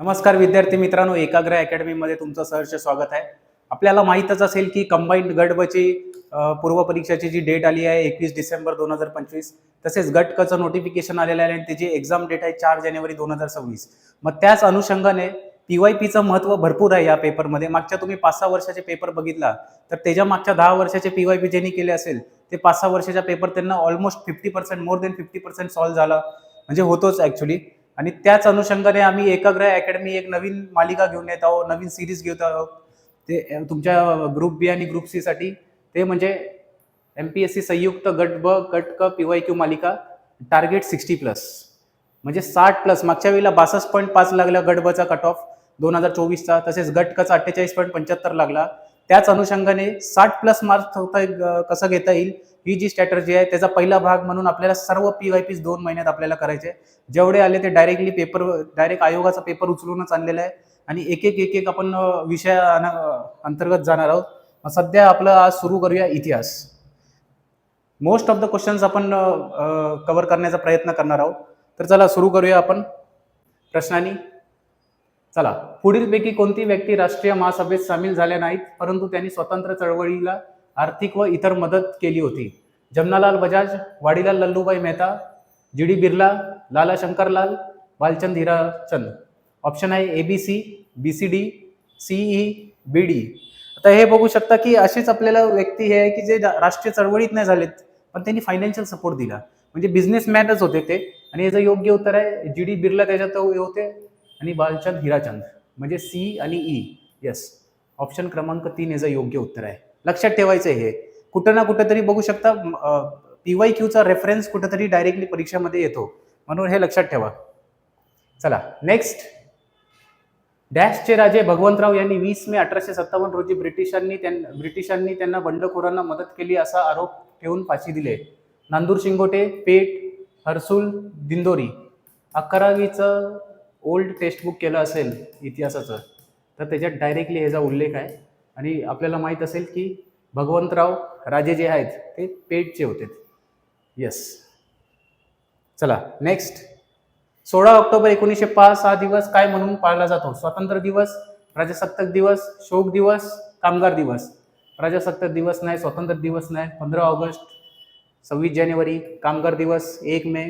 नमस्कार विद्यार्थी मित्रांनो एकाग्र अकॅडमीमध्ये तुमचं सहर्ष स्वागत आहे. आपल्याला माहीतच असेल की कंबाईंड गटबची पूर्व परीक्षाची जी डेट आली आहे एकवीस डिसेंबर दोन हजार पंचवीस तसेच गट कचं नोटिफिकेशन आलेलं आहे आणि त्याची एक्झाम डेट आहे चार जानेवारी दोन हजार सव्वीस. मग त्याच अनुषंगाने पीवाय पीचं महत्त्व भरपूर आहे या पेपरमध्ये मागच्या तुम्ही पाच सहा वर्षाचे पेपर बघितला तर त्याच्या मागच्या दहा वर्षाचे पीवाय पी ज्यांनी केले असेल ते पाच सहा वर्षाच्या पेपर त्यांना almost fifty percent more than fifty percent solve झाला. म्हणजे होतोच ऍक्च्युली आणि त्याच अनुषंगाने आम्ही एकाग्र अकॅडमी एक नवीन मालिका घेऊन येत आहोत नवीन सिरीज घेत आहोत. ते तुमच्या ग्रुप बी आणि ग्रुप सी साठी. ते म्हणजे एम पी एस सी संयुक्त गट ब गट क पी वाय क्यू मालिका टार्गेट सिक्स्टी प्लस म्हणजे साठ प्लस मागच्या वेळेला बासष्ट पॉईंट पाच लागला गट बचा कट ऑफ दोन हजार चोवीसचा. तसेच गट कचा अठ्ठेचाळीस पॉईंट पंच्याहत्तर लागला. त्याच अनुषंगाने साठ प्लस मार्क्स होता कसं घेता येईल? ही जी स्ट्रॅटर्जी आहे त्याचा पहिला भाग म्हणून आपल्याला सर्व पी वाय पीस दोन महिन्यात आपल्याला करायचे जेवढे आले ते डायरेक्टली पेपर डायरेक्ट आयोगाचा पेपर उचलूनच आणलेला आहे. आणि एक एक एक एक आपण विषया अंतर्गत जाणार आहोत. सध्या आपलं आज सुरू करूया इतिहास. मोस्ट ऑफ द क्वेश्चन्स आपण कव्हर करण्याचा प्रयत्न करणार आहोत. तर चला सुरू करूया आपण. प्रश्नांनी. चला. पुढीलपैकी कोणती व्यक्ती राष्ट्रीय महासभेत सामील झाल्या नाहीत परंतु त्यांनी स्वतंत्र चळवळीला आर्थिक व इतर मदत केली होती. Jamnalal Bajaj Wadilal Lallubhai Mehta G D Birla Lala Shankarlal Balchand Hirachand. Option आहे A B C B C D C E B D आता हे बघू शकता की असेच आपल्याला व्यक्ती हे आहे की जे राष्ट्रीय चळवळीत नाही झालेत पण त्यांनी फायनान्शियल सपोर्ट दिला. म्हणजे बिझनेसमॅनच होते ते. आणि याचं योग्य उत्तर आहे जी डी बिर्ला त्याच्यात होते आणि बालचंद हिराचंद. म्हणजे सी आणि ई येस ऑप्शन क्रमांक तीन याचं योग्य उत्तर आहे. लक्षात ठेवायचं आहे हे. कुठं ना कुठं तरी बघू शकता पी वाय क्यूचा रेफरन्स कुठंतरी डायरेक्टली परीक्षामध्ये येतो. म्हणून हे लक्षात ठेवा. चला नेक्स्ट डॅशचे राजे भगवंतराव यांनी वीस मे अठराशे सत्तावन्न रोजी ब्रिटिशांनी त्यांना ब्रिटिशांनी त्यांना बंडखोरांना मदत केली असा आरोप ठेवून फाशी दिले. नांदूर शिंगोटे पेठ हर्सुल दिंदोरी. अकरावीचं ओल्ड टेक्स्टबुक केलं असेल इतिहासाचं. तर त्याच्यात डायरेक्टली ह्याचा उल्लेख आहे. आणि आपल्याला माहीत असेल की भगवंतराव राजे जे आहेत ते पेठचे होते. येस चला नेक्स्ट सोळा ऑक्टोबर एकोणीसशे पाच हा दिवस काय म्हणून पाळला जातो? स्वातंत्र्य दिवस प्रजासत्ताक दिवस शोक दिवस कामगार दिवस. प्रजासत्ताक दिवस नाही स्वातंत्र्य दिवस नाही. पंधरा ऑगस्ट सव्वीस जानेवारी कामगार दिवस एक मे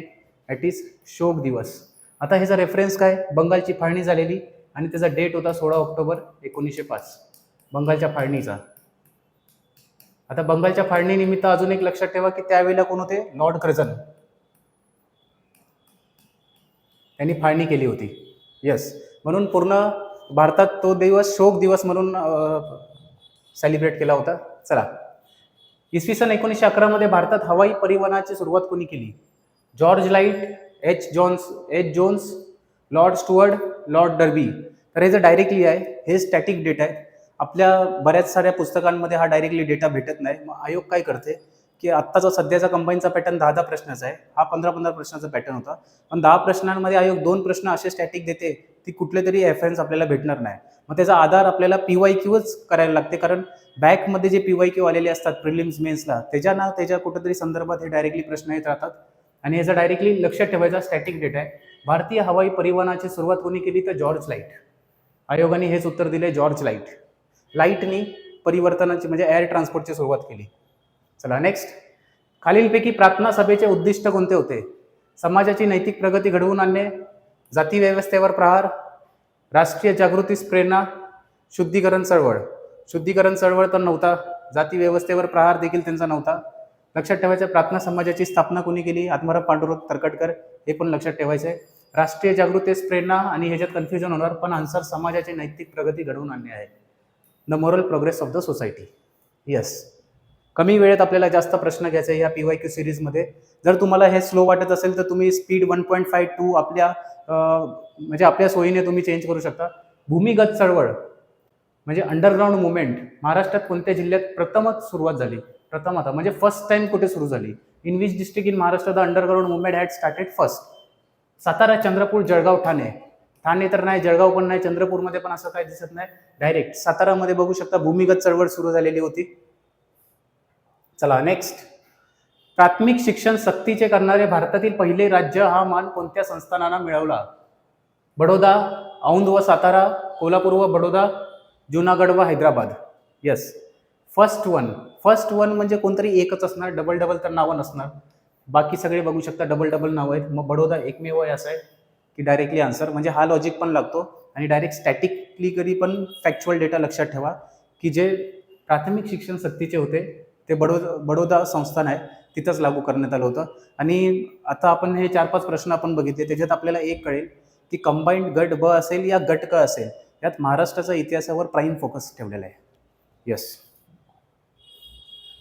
ॲट इज शोक दिवस. आता ह्याचा रेफरन्स काय? बंगालची फाळणी झालेली आणि त्याचा डेट होता सोळा ऑक्टोबर एकोणीसशे पाच. बंगालच्या फाळणीचा. आता बंगालच्या फाळणी निमित्त अजून एक लक्षात ठेवा की त्यावेळेला कोण होते? लॉर्ड कर्जन त्यांनी फाळणी केली होती. येस म्हणून पूर्ण भारतात तो दिवस शोक दिवस म्हणून सेलिब्रेट केला होता. चला. इसवी सन एकोणीसशे अकरामध्ये भारतात हवाई परिवहनाची सुरुवात कोणी केली? George Light H Johns H Jones Lord Stuart Lord Derby. तर हे जे डायरेक्टली आहे हे स्टॅटिक डेट आहे. आपल्या बऱ्याच साऱ्या पुस्तकांमध्ये हा डायरेक्टली डेटा भेटत नाही. मग आयोग काय करते? की आत्ताचा सध्याचा कंबाईनचा पॅटर्न दहा दहा प्रश्नाचा आहे हा पंधरा पंधरा प्रश्नाचा पॅटर्न होता. पण दहा प्रश्नांमध्ये आयोग दोन प्रश्न असे स्टॅटिक देते ती कुठले तरी रेफरन्स आपल्याला भेटणार नाही. मग त्याचा आधार आपल्याला पी वाय क्यूच करायला लागते. कारण बॅकमध्ये जे पी वाय क्यू आलेले असतात प्रिलिम्स मेन्सला त्याच्या ना त्याच्या कुठेतरी संदर्भात हे डायरेक्टली प्रश्न येत राहतात. आणि याचा डायरेक्टली लक्षात ठेवायचा स्टॅटिक डेटा आहे. भारतीय हवाई परिवहनाची सुरुवात कोणी केली? तर जॉर्ज लाइट आयोगाने हेच उत्तर दिले जॉर्ज लाइट लाईटनी परिवर्तनाची म्हणजे एअर ट्रान्सपोर्टची सुरुवात केली. चला नेक्स्ट खालीलपैकी प्रार्थना सभेचे उद्दिष्ट कोणते होते? समाजाची नैतिक प्रगती घडवून आणणे जाती व्यवस्थेवर प्रहार राष्ट्रीय जागृतीस प्रेरणा शुद्धीकरण चळवळ. शुद्धीकरण चळवळ तर नव्हता. जाती व्यवस्थेवर प्रहार देखील त्यांचा नव्हता. लक्षात ठेवायचं प्रार्थना समाजाची स्थापना कोणी केली? आत्माराम पांडुरंग तरकटकर हे पण लक्षात ठेवायचं आहे राष्ट्रीय जागृतीस प्रेरणा आणि ह्याच्यात कन्फ्युजन होणार पण आन्सर समाजाची नैतिक प्रगती घडवून आणणे आहे. The moral progress of the society. Yes कमी वेळेत आपल्याला जास्त प्रश्न घ्यायचे आहे या पी वाय क्यू सिरीजमध्ये जर तुम्हाला हे स्लो वाटत असेल तर तुम्ही speed one point five two आपल्या म्हणजे आपल्या सोयीने तुम्ही चेंज करू शकता. भूमिगत चळवळ म्हणजे अंडरग्राऊंड मुवमेंट महाराष्ट्रात कोणत्या जिल्ह्यात प्रथमच सुरुवात झाली? प्रथम आता म्हणजे फर्स्ट टाइम कुठे सुरू झाली? In which district in Maharashtra the underground movement had started first Satara Chandrapur Jalgaon Thane. Thane तर नाही जळगाव पण नाही चंद्रपूरमध्ये पण असं काही दिसत नाही. डायरेक्ट सातारामध्ये बघू शकता भूमिगत चळवळ सुरू झालेली होती. चला नेक्स्ट प्राथमिक शिक्षण सक्तीचे करणारे भारतातील पहिले राज्य हा मान कोणत्या संस्थानांना मिळवला? बडोदा औंध व सातारा कोल्हापूर व बडोदा जुनागड व Hyderabad. Yes first one first one म्हणजे कोणतरी एकच असणार डबल डबल तर नावं नसणार. बाकी सगळे बघू शकता डबल डबल नावं आहेत. मग बडोदा एकमेव आहे असं आहे. की डायरेक्टली आन्सर म्हणजे हा लॉजिक पण लागतो. आणि डायरेक्ट स्टॅटिकली पण फॅक्च्युअल डेटा लक्षात ठेवा की जे प्राथमिक शिक्षण सक्तीचे होते ते बडो बडोदा संस्थान आहे तिथंच लागू करण्यात आलं होतं. आणि आता आपण हे चार पाच प्रश्न आपण बघितले त्याच्यात आपल्याला एक कळेल की कंबाईंड गट ब असेल या गट क असेल यात महाराष्ट्राच्या इतिहासावर प्राईम फोकस ठेवलेला आहे. यस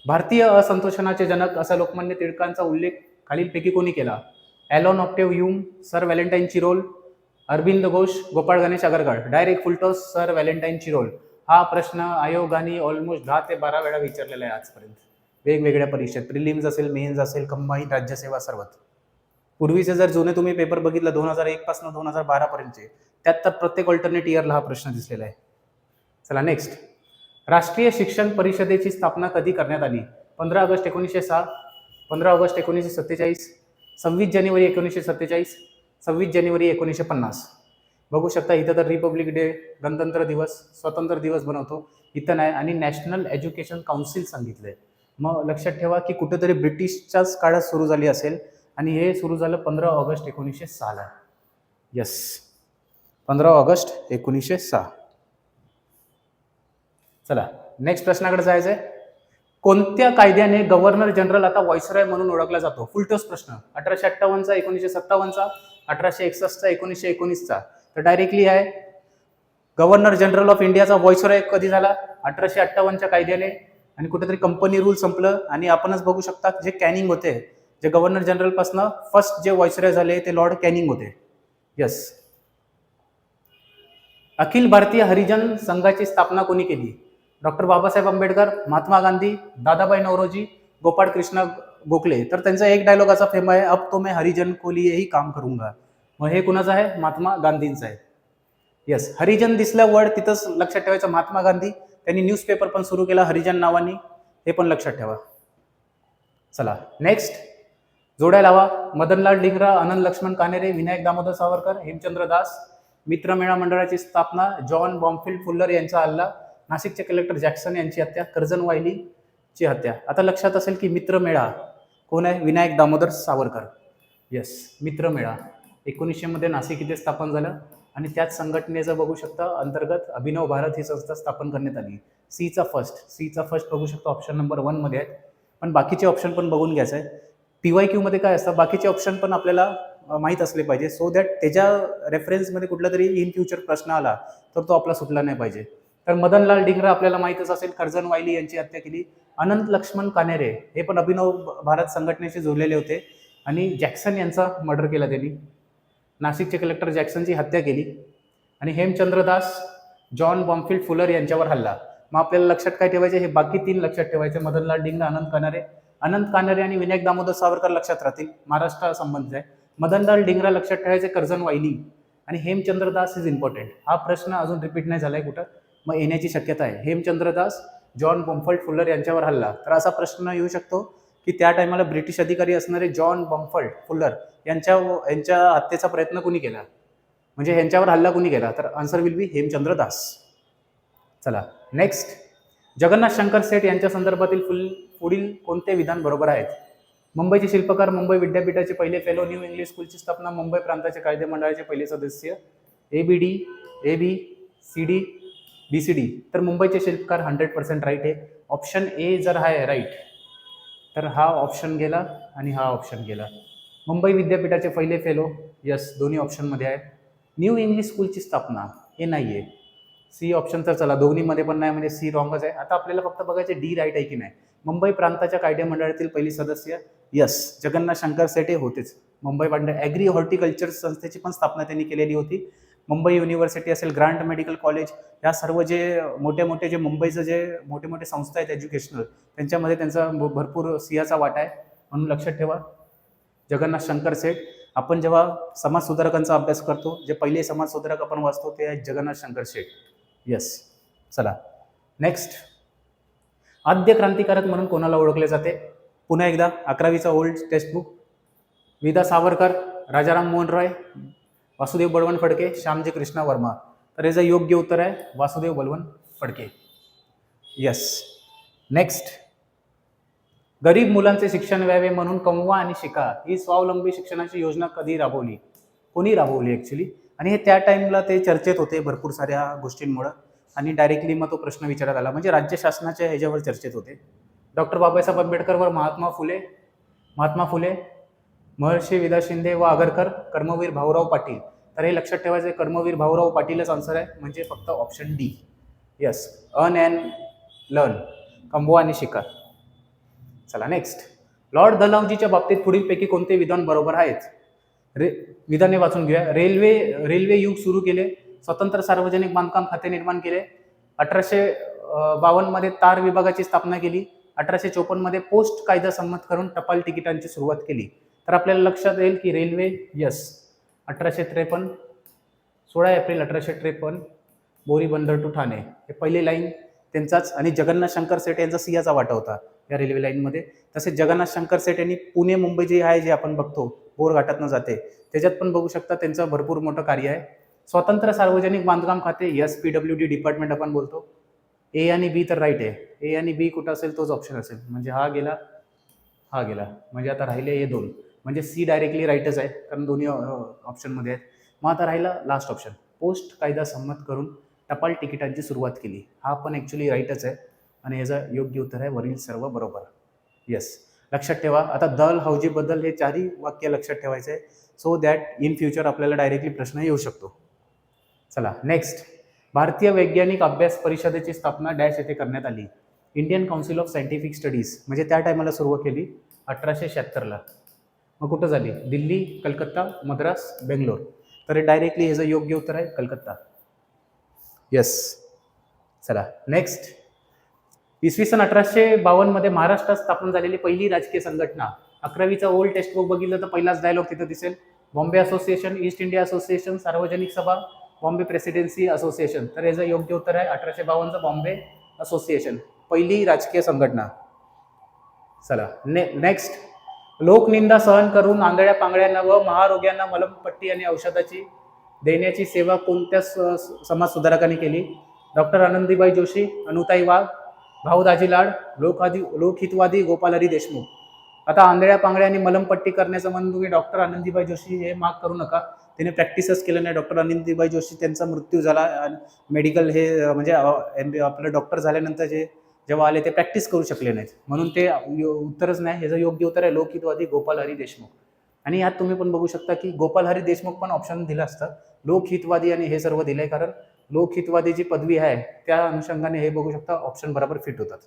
भारतीय असंतोषणाचे जनक असा लोकमान्य टिळकांचा उल्लेख खालीलपैकी कोणी केला? Allan Octavian Hume sir Valentine Chirol Aurobindo Ghosh Gopal Ganesh Agarkar direct full toss sir Valentine Chirol हा प्रश्न आयोगाने ऑलमोस्ट दहा ते बारा वेळा विचारलेला आहे आजपर्यंत. वेगवेगळ्या परीक्षेत. प्रिलिम्स असेल मेन्स असेल कंबाईन राज्यसेवा सर्वात. पूर्वीचे जर जुने तुम्ही पेपर बघितलं दोन हजार एक पासून दोन हजार बारापर्यंतचे त्यात तर प्रत्येक ऑल्टरनेट इयरला हा प्रश्न दिसलेला आहे. चला नेक्स्ट राष्ट्रीय शिक्षण परिषदेची स्थापना कधी करण्यात आली? पंधरा ऑगस्ट एकोणीसशे सहा पंधरा ऑगस्ट एकोणीसशे सत्तेचाळीस सव्वीस जानेवारी एकोणीसशे सत्तेचाळीस सव्वीस जानेवारी एकोणीसशे पन्नास. बघू शकता इथं तर रिपब्लिक डे गणतंत्र दिवस स्वतंत्र दिवस बनवतो. इथं नाही आणि नॅशनल एज्युकेशन काउन्सिल सांगितलं आहे मग लक्षात ठेवा की कुठेतरी ब्रिटिशच्याच काळात सुरू झाली असेल आणि हे सुरू झालं पंधरा ऑगस्ट एकोणीसशे सहाला. यस पंधरा ऑगस्ट एकोणीसशे सहा. चला नेक्स्ट प्रश्नाकडे जायचं आहे कोणत्या कायद्याने गव्हर्नर जनरल आता व्हॉइसरॉय म्हणून ओळखला जातो? फुलटोस प्रश्न. अठराशे अठ्ठावन्नचा एकोणीसशे सत्तावन्नचा अठराशे एकसष्टचा एकोणीसशे एकोणीसचा. तर डायरेक्टली आहे. गव्हर्नर जनरल ऑफ इंडियाचा व्हॉइसरॉय कधी झाला? अठराशे अठ्ठावन्नच्या कायद्याने. आणि कुठेतरी कंपनी रूल संपलं. आणि आपणच बघू शकता जे कॅनिंग होते जे गव्हर्नर जनरलपासनं फर्स्ट जे व्हॉइसरॉय झाले ते लॉर्ड कॅनिंग होते. यस अखिल भारतीय हरिजन संघाची स्थापना कोणी केली? डॉक्टर बाबासाहेब आंबेडकर महात्मा गांधी दादाबाई नवरोजी गोपाळ कृष्ण गोखले. तर त्यांचा एक डायलॉग असा फेम आहे अब तो मैं हरिजन को लिए ही काम करूंगा. मग हे कुणाचं आहे? महात्मा गांधींचं आहे. येस हरिजन दिसल्या वर्ड तिथंच लक्षात ठेवायचं. महात्मा गांधी त्यांनी न्यूजपेपर पण सुरू केला हरिजन नावाने. हे पण लक्षात ठेवा. चला नेक्स्ट जोड्या लावा. मदनलाल डिंगरा आनंद लक्ष्मण कानेरे विनायक दामोदर सावरकर हेमचंद्र दास मित्रमेळा मंडळाची स्थापना जॉन बॉम्फिल्ड फुल्लर यांचा हल्ला नाशिकचे कलेक्टर जॅक्सन यांची हत्या कर्जन वायलीची हत्या. आता लक्षात असेल की मित्रमेळा कोण आहे? विनायक दामोदर सावरकर. येस मित्रमेळा. मेळा एकोणीसशेमध्ये नाशिक इथे स्थापन झालं आणि त्याच संघटनेचं बघू शकता अंतर्गत अभिनव भारत ही संस्था स्थापन करण्यात आली. सीचा फर्स्ट सीचा फर्स्ट बघू शकता ऑप्शन नंबर वनमध्ये आहेत पण बाकीचे ऑप्शन पण बघून घ्यायचं आहे पी वाय क्यूमध्ये काय असतं? बाकीचे ऑप्शन पण आपल्याला माहीत असले पाहिजे. सो दॅट त्याच्या रेफरन्समध्ये कुठला तरी इन फ्युचर प्रश्न आला तर तो आपला सुटला नाही पाहिजे. तर मदनलाल डिंगरा आपल्याला माहीतच असेल कर्जन वायली यांची हत्या केली. अनंत लक्ष्मण कानेरे हे पण अभिनव भारत संघटनेशी जोडलेले होते. आणि जॅक्सन यांचा मर्डर केला त्यांनी. नाशिकचे कलेक्टर जॅक्सनची हत्या केली. आणि Hemchandra Das John Bampfylde Fuller यांच्यावर हल्ला. मग आपल्याला लक्षात काय ठेवायचे? हे बाकी तीन लक्षात ठेवायचे. मदनलाल डिंगरा अनंत कानारे. अनंत कानारे आणि विनायक दामोदर सावरकर लक्षात राहतील. महाराष्ट्र संबंधित आहे. मदनलाल डिंगरा लक्षात ठेवायचे कर्जन वायली आणि हेमचंद्र दास इज इम्पॉर्टंट हा प्रश्न अजून रिपीट नाही झालाय कुठं. मग येण्याची शक्यता आहे. हेमचंद्रदास जॉन बॉम्फल्ड फुल्लर यांच्यावर हल्ला. तर असा प्रश्न येऊ शकतो की त्या टायमाला ब्रिटिश अधिकारी असणारे जॉन बॉम्फल्ड फुल्लर यांच्या यांच्या हत्येचा प्रयत्न कुणी केला? म्हणजे ह्यांच्यावर हल्ला कुणी केला? तर answer will be Hemchandra Das. चला नेक्स्ट जगन्नाथ शंकर सेठ यांच्या संदर्भातील फुल पुढील कोणते विधान बरोबर आहेत? मुंबईचे शिल्पकार मुंबई विद्यापीठाचे पहिले फेलो न्यू इंग्लिश स्कूलची स्थापना मुंबई प्रांताचे कायदे मंडळाचे पहिले सदस्य A B D A B C D B C D तर मुंबईचे शिल्पकार हंड्रेड पर्सेंट राईट आहे. ऑप्शन ए जर आहे राईट तर हा ऑप्शन गेला आणि हा ऑप्शन गेला. मुंबई विद्यापीठाचे पहिले फेलो यस दोन्ही ऑप्शनमध्ये आहे. न्यू इंग्लिश स्कूलची स्थापना हे नाही आहे सी ऑप्शन तर चला दोन्हीमध्ये पण नाही म्हणजे सी रॉंगच आहे. आता आपल्याला फक्त बघायचे डी राईट आहे की नाही. मुंबई प्रांताच्या कायदे मंडळातील पहिली सदस्य यस जगन्नाथ शंकर सेठे होतेच. मुंबई पांडे ॲग्री हॉर्टिकल्चर संस्थेची पण स्थापना त्यांनी केलेली होती. मुंबई युनिव्हर्सिटी असेल ग्रांट मेडिकल कॉलेज या सर्व जे मोठे मोठे जे मुंबईचं जे मोठे मोठे संस्था आहेत एज्युकेशनल त्यांच्यामध्ये त्यांचा भ- भरपूर सिंहाचा वाटा आहे. म्हणून लक्षात ठेवा. जगन्नाथ शंकर सेठ आपण जेव्हा समाजसुधारकांचा अभ्यास करतो जे पहिले समाजसुधारक आपण वाचतो ते आहेत जगन्नाथ शंकर शेठ येस चला. नेक्स्ट आद्य क्रांतिकारक म्हणून कोणाला ओळखले जाते? पुन्हा एकदा अकरावीचा ओल्ड टेक्स्टबुक विदा सावरकर राजाराम मोहन रॉय वासुदेव बळवंत फडके श्यामजी कृष्णा वर्मा. तर याचं योग्य उत्तर आहे वासुदेव बळवंत फडके. यस नेक्स्ट गरीब मुलांचे शिक्षण व्हावे म्हणून कमवा आणि शिका ही स्वावलंबी शिक्षणाची योजना कधी राबवली? कोणी राबवली ॲक्च्युली आणि हे त्या टाईमला ते चर्चेत होते भरपूर साऱ्या गोष्टींमुळं. आणि डायरेक्टली मग तो प्रश्न विचारात आला. म्हणजे राज्य शासनाच्या ह्याच्यावर चर्चेत होते. डॉक्टर बाबासाहेब आंबेडकरवर महात्मा फुले महात्मा फुले महर्षी विदा शिंदे व आगरकर कर्मवीर भाऊराव पाटील. तर हे लक्षात ठेवायचं कर्मवीर भाऊराव पाटीलच आन्सर आहे म्हणजे फक्त ऑप्शन डी यस अन अँड लर्न कंबो आणि शिका चला नेक्स्ट लॉर्ड दलावजीच्या बाबतीत पुढीलपैकी कोणते विधान बरोबर आहेत? रे विधाने वाचून घेऊया. रेल्वे रेल्वे युग सुरू केले. स्वतंत्र सार्वजनिक बांधकाम खाते निर्माण केले. अठराशे बावन्नमध्ये तार विभागाची स्थापना केली. अठराशे चोपन्नमध्ये पोस्ट कायदा संमत करून टपाल तिकिटांची सुरुवात केली. तर आपल्याला लक्षात येईल की रेल्वे यस अठराशे त्रेपन्न सोळा एप्रिल अठराशे त्रेपन्न बोरी बंदर टू ठाणे. हे पहिली लाईन त्यांचाच आणि जगन्नाथ शंकर सेठ यांचा सिंहाचा वाटा होता या रेल्वे लाईनमध्ये. तसेच जगन्नाथ शंकर सेठ यांनी पुणे मुंबई जे आहे जे आपण बघतो बोरघाटातनं जाते त्याच्यात पण बघू शकता त्यांचं भरपूर मोठं कार्य आहे. स्वतंत्र सार्वजनिक बांधकाम खाते S P W D department आपण बोलतो. ए आणि बी तर राईट आहे. ए आणि बी कुठं असेल तोच ऑप्शन असेल. म्हणजे हा गेला हा गेला. म्हणजे आता राहिले हे दोन. म्हणजे सी डायरेक्टली राईटच आहे कारण दोन्ही ऑप्शनमध्ये आहेत. मग आता राहिला लास्ट ऑप्शन पोस्ट कायदा संमत करून टपाल तिकिटांची सुरुवात केली. हा पण ॲक्च्युली राईटच आहे आणि याचं योग्य उत्तर आहे वरील सर्व बरोबर. येस लक्षात ठेवा. आता दल हौजीबद्दल हे चारही वाक्य लक्षात ठेवायचं आहे. सो दॅट इन फ्युचर आपल्याला डायरेक्टली प्रश्न येऊ शकतो. चला नेक्स्ट भारतीय वैज्ञानिक अभ्यास परिषदेची स्थापना डॅश येथे करण्यात आली. Indian council of scientific studies म्हणजे त्या टायमाला सुरुवात केली अठराशे शहात्तरला. मग कुठं झाली? दिल्ली कलकत्ता मद्रास बेंगलोर. तर डायरेक्टली ह्याचं योग्य उत्तर आहे कलकत्ता. येस चला नेक्स्ट इसवी सन अठराशे बावन्नमध्ये महाराष्ट्रात स्थापन झालेली पहिली राजकीय संघटना. अकरावीचा ओल्ड टेक्स्ट बुक बघितलं तर पहिलाच डायलॉग तिथं दिसेल. Bombay association East India association Sarvajanik Sabha Bombay presidency association तर याचं योग्य उत्तर आहे अठराशे बावन्नचं बॉम्बे असोसिएशन पहिली राजकीय संघटना. चला ने नेक्स्ट लोकनिंदा सहन करून आंधळ्या पांगळ्यांना व महारोग्यांना मलमपट्टी आणि औषधाची देण्याची सेवा कोणत्या समाज सुधारकांनी केली? डॉक्टर आनंदीबाई जोशी अनुताई वाघ भाऊ दाजी लाड लोकआदी लोकहितवादी गोपालहरी देशमुख. आता आंधळ्या पांगळ्या आणि मलमपट्टी करण्याचं म्हणून तुम्ही डॉक्टर आनंदीबाई जोशी हे माग करू नका. तिने प्रॅक्टिसच केलं नाही. डॉक्टर आनंदीबाई जोशी त्यांचा मृत्यू झाला आणि मेडिकल हे म्हणजे आपलं डॉक्टर झाल्यानंतर जे जेव्हा आले ते प्रॅक्टिस करू शकले नाहीत. म्हणून ते यो- उत्तरच नाही ह्याचं योग्य उत्तर आहे लोकहितवादी गोपाल हरी देशमुख. आणि यात तुम्ही पण बघू शकता की गोपाल हरी देशमुख पण ऑप्शन दिलं असतं. लोकहितवादी आणि हे सर्व दिलंय कारण लोकहितवादी जी पदवी आहे त्या अनुषंगाने हे बघू शकता ऑप्शन बरोबर फिट होतात.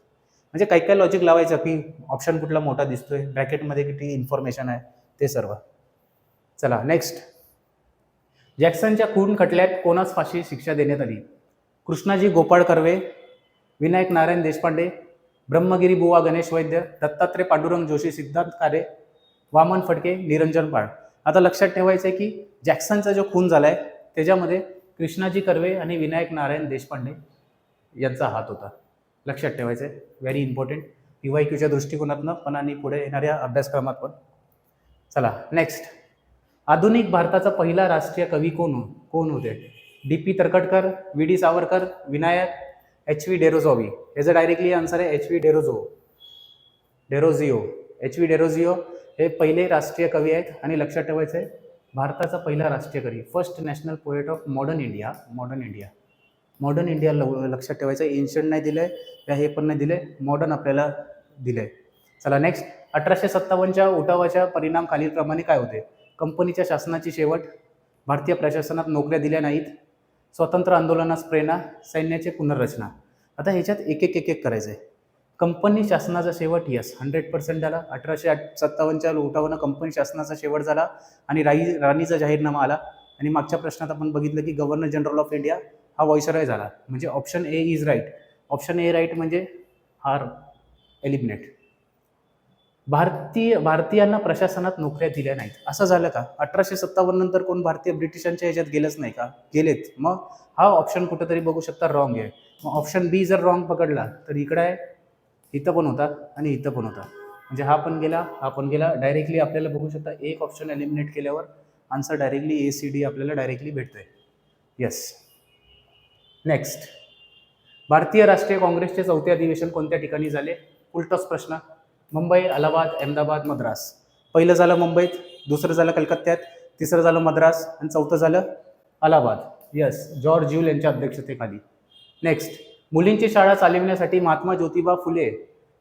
म्हणजे काही काही लॉजिक लावायचं की ऑप्शन कुठला मोठा दिसतोय ब्रॅकेटमध्ये किती इन्फॉर्मेशन आहे ते सर्व. चला नेक्स्ट जॅक्सनच्या खून खटल्यात कोणास फाशी शिक्षा देण्यात आली? कृष्णाजी गोपाळ कर्वे विनायक नारायण देशपांडे ब्रह्मगिरी बुवा गणेश वैद्य दत्तात्रय पांडुरंग जोशी सिद्धांत कारे वामन फडके निरंजन पाळ. आता लक्षात ठेवायचं आहे की जॅक्सनचा जो खून झाला आहे त्याच्यामध्ये कृष्णाजी कर्वे आणि विनायक नारायण देशपांडे यांचा हात होता. लक्षात ठेवायचं आहे व्हेरी इम्पॉर्टंट पी वाय क्यूच्या दृष्टिकोनातनं पण आणि पुढे येणाऱ्या अभ्यासक्रमात पण. चला नेक्स्ट आधुनिक भारताचा पहिला राष्ट्रीय कवी कोण हो कोण होते? D P Tarkatkar V D Savarkar Vinayak H V Derozio याचं डायरेक्टली आन्सर आहे H V Derozio Derozio H V Derozio हे पहिले राष्ट्रीय कवी आहेत आणि लक्षात ठेवायचं आहे भारताचा पहिला राष्ट्रीय कवी. First national poet of modern India modern India modern India लक्षात ठेवायचं आहे एन्शंट नाही दिलं आहे हे पण नाही दिलं आहे मॉडर्न आपल्याला दिलं आहे चला नेक्स्ट अठराशे सत्तावन्नच्या उठावाच्या परिणाम खालीलप्रमाणे काय होते? कंपनीच्या शासनाची शेवट भारतीय प्रशासनात नोकऱ्या दिल्या नाहीत. स्वतंत्र आंदोलनास प्रेरणा सैन्याचे पुनर्रचना. आता ह्याच्यात एक एक एक एक करायचं आहे कंपनी शासनाचा शेवट यस हंड्रेड पर्सेंट झाला. अठराशे आठ सत्तावन्नच्या उठावानं कंपनी शासनाचा शेवट झाला आणि राई राणीचा जाहीरनामा आला. आणि मागच्या प्रश्नात आपण बघितलं की गव्हर्नर जनरल ऑफ इंडिया हा वॉइसरॉय झाला. म्हणजे option A is right option A right म्हणजे हार. एलिमिनेट भारतीय भारतीयांना प्रशासनात नोकऱ्या दिल्या नाहीत. असं झालं का? अठराशे सत्तावन्न नंतर कोण भारतीय ब्रिटिशांच्या ह्याच्यात गेलंच नाही का? गेलेत. मग हा ऑप्शन कुठंतरी बघू शकता रॉंग आहे. मग ऑप्शन बी जर रॉंग पकडला तर इकडं आहे इथं पण होता आणि इथं पण होता. म्हणजे हा पण गेला हा पण गेला. डायरेक्टली आपल्याला बघू शकता एक ऑप्शन एलिमिनेट केल्यावर answer directly A C D आपल्याला डायरेक्टली भेटतोय. येस नेक्स्ट भारतीय राष्ट्रीय काँग्रेसचे चौथे अधिवेशन कोणत्या ठिकाणी झाले? उलटच प्रश्न. मुंबई अलाहाबाद अहमदाबाद मद्रास. पहिलं झालं मुंबईत दुसरं झालं कलकत्त्यात तिसरं झालं मद्रास आणि चौथं झालं अलाहाबाद. यस जॉर्ज ज्यूल यांच्या अध्यक्षतेखाली. नेक्स्ट मुलींची शाळा चालविण्यासाठी महात्मा ज्योतिबा फुले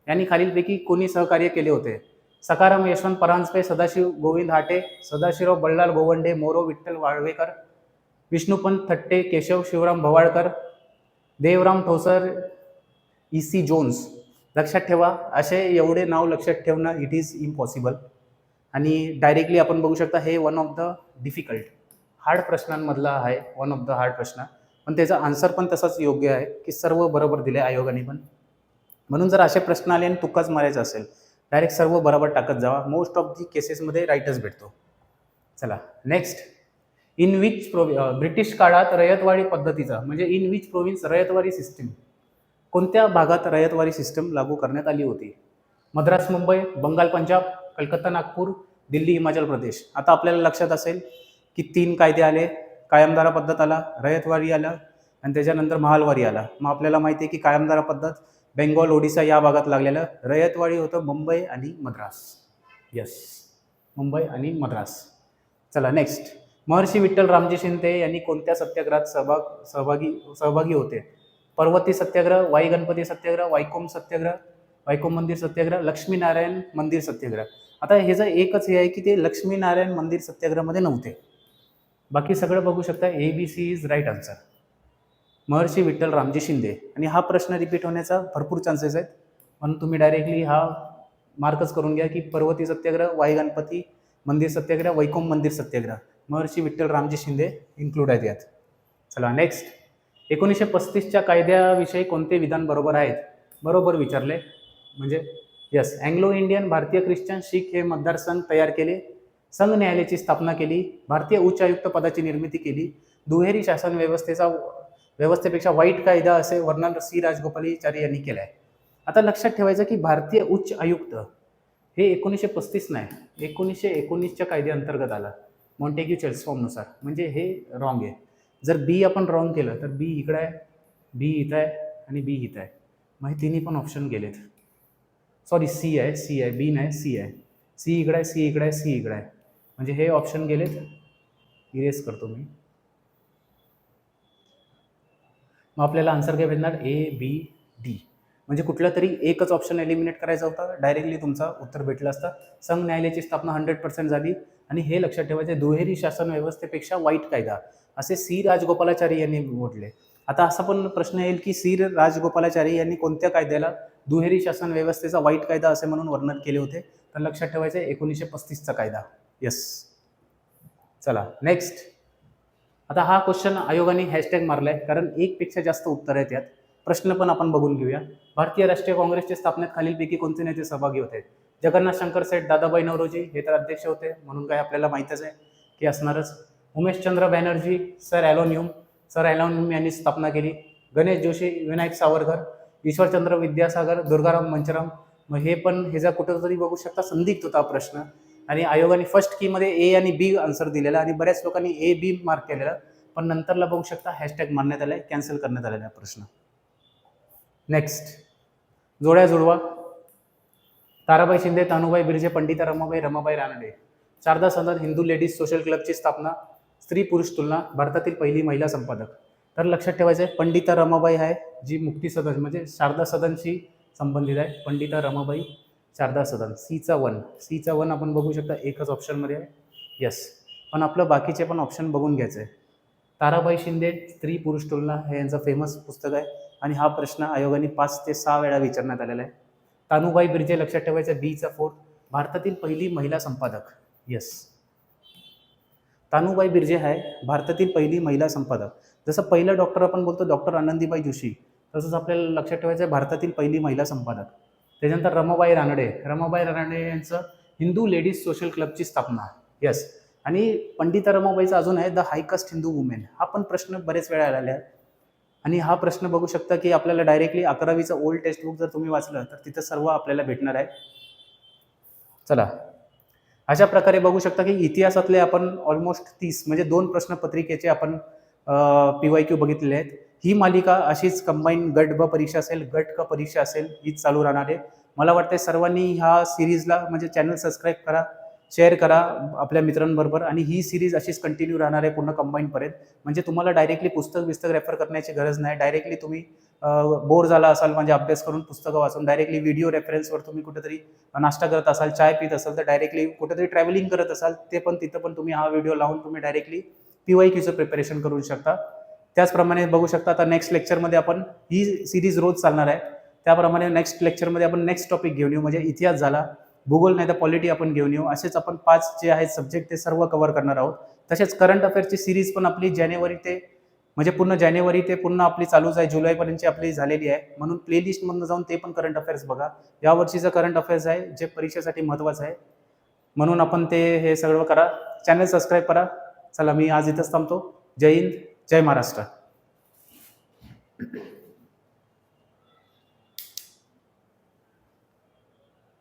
यांनी खालीलपैकी कोणी सहकार्य केले होते? सकाराम यशवंत परांजपे सदाशिव गोविंद हाटे Sadashivrao Ballal Gowande Moro Vitthal Walvekar Vishnupant Thatte Keshav Shivram Bhavalkar Devram Thosar E C Jones. लक्षात ठेवा असे एवढे नाव लक्षात ठेवणं इट इज इम्पॉसिबल आणि डायरेक्टली आपण बघू शकता हे one of the difficult hard प्रश्नांमधला आहे वन ऑफ द हार्ड प्रश्न. पण त्याचा आन्सर पण तसाच योग्य आहे की सर्व बरोबर दिले आयोगाने पण. म्हणून जर असे प्रश्न आले आणि तुकाच मारायचा असेल डायरेक्ट सर्व बरोबर टाकत जावा. मोस्ट ऑफ दी केसेसमध्ये राईटच भेटतो. चला next in which pro British काळात रयतवाडी पद्धतीचा म्हणजे in which province ryotwari system कोणत्या भागात रयतवाडी सिस्टम लागू करण्यात आली होती? मद्रास मुंबई बंगाल पंजाब कलकत्ता नागपूर दिल्ली हिमाचल प्रदेश. आता आपल्याला लक्षात असेल की तीन कायदे आले कायमदारा पद्धत आला रयतवारी आला आणि त्याच्यानंतर महालवारी आला. मग आपल्याला माहिती आहे की कायमदारा पद्धत बेंगॉल ओडिसा या भागात लागलेलं रयतवाडी होतं मुंबई आणि मद्रास. यस मुंबई आणि मद्रास. चला नेक्स्ट महर्षी विठ्ठल रामजी शिंदे यांनी कोणत्या सत्याग्रहात सहभाग सहभागी सहभागी होते? पर्वती सत्याग्रह वाई गणपती सत्याग्रह वायकोम सत्याग्रह वायकोम मंदिर सत्याग्रह लक्ष्मीनारायण मंदिर सत्याग्रह. आता हे जर एकच हे आहे की ते लक्ष्मीनारायण मंदिर सत्याग्रहामध्ये नव्हते. बाकी सगळं बघू शकता A B C is right answer Maharshi Vitthal Ramji Shinde. आणि हा प्रश्न रिपीट होण्याचा भरपूर चान्सेस आहेत. म्हणून तुम्ही डायरेक्टली हा मार्कच करून घ्या की पर्वती सत्याग्रह वाई गणपती मंदिर सत्याग्रह वैकोम मंदिर सत्याग्रह. महर्षी विठ्ठल रामजी शिंदे इन्क्लूड आहेत यात. चला नेक्स्ट एकोणीसशे पस्तीसच्या कायद्याविषयी कोणते विधान बरोबर आहेत? बरोबर विचारले. म्हणजे यस अँग्लो इंडियन भारतीय ख्रिश्चन शीख हे मतदारसंघ तयार केले संघ न्यायालयाची स्थापना केली भारतीय उच्च आयुक्त पदाची निर्मिती केली दुहेरी शासन व्यवस्थेचा व्यवस्थेपेक्षा वाईट कायदा असे वर्णन सी राजगोपालाचारी यांनी केलं आहे आता लक्षात ठेवायचं की भारतीय उच्च आयुक्त हे एकोणीसशे पस्तीस नाही एकोणीसशे एकोणीसच्या कायद्याअंतर्गत आला मॉन्टेग्यू चेल्सफॉर्मनुसार म्हणजे हे रॉंग आहे. जर बी आपण रॉंग केलं तर बी इकडं आहे बी इथं आहे आणि बी इथं आहे. मग हे तिन्ही पण ऑप्शन गेलेत. सॉरी सी आहे सी आहे बी नाही सी आहे. सी इकडं आहे सी इकडं आहे सी इकडं आहे. म्हणजे हे ऑप्शन गेलेत. इरेस करतो मी. मग आपल्याला आन्सर काय भेटणार? ए बी डी म्हणजे कुठला तरी एकच ऑप्शन एलिमिनेट करायचा होता. डायरेक्टली तुमचा उत्तर भेटलं असतं. संघ न्यायालयाची स्थापना हंड्रेड पर्सेंट झाली. आणि हे लक्षात ठेवायचं दुहेरी शासन व्यवस्थेपेक्षा वाईट कायदा असे सी राजगोपालाचारी यांनी म्हटले. आता असा पण प्रश्न येईल की सी राजगोपालाचारी यांनी कोणत्या कायद्याला दुहेरी शासन व्यवस्थेचा वाईट कायदा असे म्हणून वर्णन केले होते? तर लक्षात ठेवायचं एकोणीसशे पस्तीसचा कायदा. येस चला नेक्स्ट आता हा क्वेश्चन आयोगाने हॅशटॅग मारला आहे कारण एकपेक्षा जास्त उत्तर आहेत यात. प्रश्न पण आपण बघून घेऊया. भारतीय राष्ट्रीय काँग्रेसच्या स्थापनेत खालीलपैकी कोणते नेते सहभागी होते जगन्नाथ शंकर सेठ दादाबाई नवरोजी हे तर अध्यक्ष होते म्हणून काय आपल्याला माहीतच आहे की असणारच. उमेशचंद्र बॅनर्जी सर ॲलोनियम सर ॲलोनियम यांनी स्थापना केली. गणेश जोशी विनायक सावरकर ईश्वरचंद्र विद्यासागर दुर्गाराम मंचराम. मग हे पण ह्याचा कुठं तरी बघू शकता संदिग्ध होता प्रश्न. आणि आयोगाने फर्स्ट कीमध्ये ए आणि बी आन्सर दिलेला आणि बऱ्याच लोकांनी ए बी मार्क केलेला. पण नंतरला बघू शकता हॅशटॅग मारण्यात आहे कॅन्सल करण्यात आलेला आहे प्रश्न. नेक्स्ट जोड्या जुळवा ताराबाई शिंदे तानुबाई बिर्जे पंडिता रमाबाई रमाबाई रानडे. शारदा सदन हिंदू लेडीज सोशल क्लबची स्थापना स्त्री पुरुष तुलना भारतातील पहिली महिला संपादक. तर लक्षात ठेवायचं आहे पंडिता रमाबाई आहे जी मुक्ती सदन म्हणजे शारदा सदनशी संबंधित आहे. पंडिता रमाबाई शारदा सदन सीचा वन. सीचा वन आपण बघू शकता एकच ऑप्शनमध्ये आहे. यस पण आपलं बाकीचे पण ऑप्शन बघून घ्यायचं आहे. ताराबाई शिंदे स्त्री पुरुष तुलना हे यांचं फेमस पुस्तक आहे. आणि हा प्रश्न आयोगाने पाच ते सहा वेळा विचारण्यात आलेला आहे. तानुबाई बिर्जे लक्षात ठेवायचं बीचा फोर्थ भारतातील पहिली महिला संपादक. यस तानुबाई बिर्जे आहे भारतातील पहिली महिला संपादक. जसं पहिलं डॉक्टर आपण बोलतो डॉक्टर आनंदीबाई जोशी. तसंच आपल्याला लक्षात ठेवायचं आहे भारतातील पहिली महिला संपादक. त्याच्यानंतर रमाबाई रानडे. रमाबाई रानडे यांचं हिंदू लेडीज सोशल क्लबची स्थापना. यस आणि पंडिता रमाबाईचा अजून आहे द हायकास्ट हिंदू वुमेन हा पण प्रश्न बरेच वेळा आलेला आहे. आणि हा प्रश्न बघू शकता की आपल्याला डायरेक्टली अकरावीचं ओल्ड टेस्ट बुक जर तुम्ही वाचलं तर तिथं सर्व आपल्याला भेटणार आहे. चला. अशा प्रकारे बघू शकता की इतिहासातले आपण ऑलमोस्ट तीस म्हणजे दोन प्रश्नपत्रिकेचे आपण पी वाय क्यू बघितलेले आहेत. ही मालिका अशीच कंबाईन गट ब परीक्षा असेल गट क परीक्षा असेल हीच चालू राहणार आहे. मला वाटतं सर्वांनी ह्या सिरीजला म्हणजे चॅनल सबस्क्राईब करा. शेअर करा आपल्या मित्रांबरोबर. आणि ही सिरीज अशीच कंटिन्यू राहणार आहे पूर्ण कंबाईनपर्यंत म्हणजे तुम्हाला डायरेक्टली पुस्तक बिस्तक रेफर करण्याची गरज नाही. डायरेक्टली तुम्ही बोर झाला असाल म्हणजे अभ्यास करून पुस्तकं वाचून डायरेक्टली व्हिडिओ रेफरन्सवर तुम्ही कुठेतरी नाश्ता करत असाल चाय पित असाल तर डायरेक्टली कुठेतरी ट्रॅव्हलिंग करत असाल ते पण तिथं पण तुम्ही हा व्हिडिओ लावून तुम्ही डायरेक्टली पी वाय क्यूचं प्रिपरेशन करू शकता. त्याचप्रमाणे बघू शकता आता नेक्स्ट लेक्चरमध्ये आपण ही सिरीज रोज चालणार आहे. त्याप्रमाणे नेक्स्ट लेक्चरमध्ये आपण नेक्स्ट टॉपिक घेऊन येऊ. म्हणजे इतिहास झाला. भूगोल नाही तर पॉलिटी आपण घेऊन येऊ. असेच आपण पाच जे आहेत सब्जेक्ट ते सर्व कव्हर करणार आहोत. तसेच करंट अफेअर्सची सिरीज पण आपली जानेवारी ते म्हणजे पूर्ण जानेवारी ते पूर्ण आपली चालूच आहे. जुलैपर्यंतची आपली झालेली आहे. म्हणून प्लेलिस्टमधनं जाऊन ते पण करंट अफेअर्स बघा. यावर्षीचं करंट अफेअर्स आहे जे परीक्षेसाठी महत्त्वाचं आहे. म्हणून आपण ते हे सगळं करा. चॅनल सबस्क्राईब करा. चला मी आज इथंच थांबतो. जय हिंद. जय महाराष्ट्र.